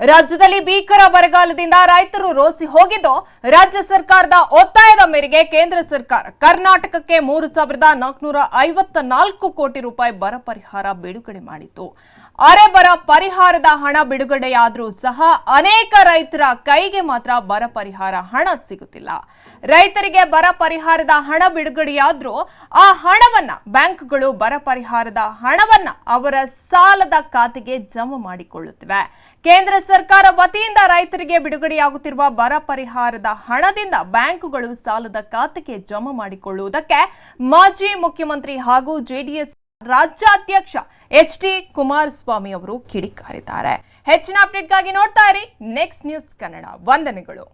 ರಾಜ್ಯದಲ್ಲಿ ಭೀಕರ ಬರಗಾಲದಿಂದ ರೈತರು ರೋಸಿ ಹೋಗಿದ್ದು, ರಾಜ್ಯ ಸರ್ಕಾರದ ಒತ್ತಾಯದ ಮೇರೆಗೆ ಕೇಂದ್ರ ಸರ್ಕಾರ ಕರ್ನಾಟಕಕ್ಕೆ ಮೂರು ಸಾವಿರದ ನಾಲ್ಕುನೂರ ಐವತ್ತ ನಾಲ್ಕು ಕೋಟಿ ರೂಪಾಯಿ ಬರ ಪರಿಹಾರ ಬಿಡುಗಡೆ ಮಾಡಿತು ಅರೆ ಬರ ಪರಿಹಾರದ ಹಣ ಬಿಡುಗಡೆಯಾದರೂ ಸಹ ಅನೇಕ ರೈತರ ಕೈಗೆ ಮಾತ್ರ ಬರ ಪರಿಹಾರ ಹಣ ಸಿಗುತ್ತಿಲ್ಲ. ರೈತರಿಗೆ ಬರ ಪರಿಹಾರದ ಹಣ ಬಿಡುಗಡೆಯಾದರೂ ಆ ಹಣವನ್ನ ಬ್ಯಾಂಕ್ಗಳು ಬರ ಪರಿಹಾರದ ಹಣವನ್ನ ಅವರ ಸಾಲದ ಖಾತೆಗೆ ಜಮಾ ಮಾಡಿಕೊಳ್ಳುತ್ತಿವೆ. ಕೇಂದ್ರ ಸರ್ಕಾರ ವತಿಯಿಂದ ರೈತರಿಗೆ ಬಿಡುಗಡೆಯಾಗುತ್ತಿರುವ ಬರ ಪರಿಹಾರದ ಹಣದಿಂದ ಬ್ಯಾಂಕುಗಳು ಸಾಲದ ಖಾತೆಗೆ ಜಮಾ ಮಾಡಿಕೊಳ್ಳುವುದಕ್ಕೆ ಮಾಜಿ ಮುಖ್ಯಮಂತ್ರಿ ಹಾಗೂ ಜೆಡಿಎಸ್ ರಾಜ್ಯಾಧ್ಯಕ್ಷ ಎಚ್ ಡಿ ಕುಮಾರಸ್ವಾಮಿ ಅವರು ಕಿಡಿಕಾರಿದ್ದಾರೆ. ಹೆಚ್ಚಿನ ಅಪ್ಡೇಟ್ಗಾಗಿ ನೋಡ್ತಾ ಇರಿ. ನೆಕ್ಸ್ಟ್ ನ್ಯೂಸ್ ಕನ್ನಡ ವಂದನೆಗಳು.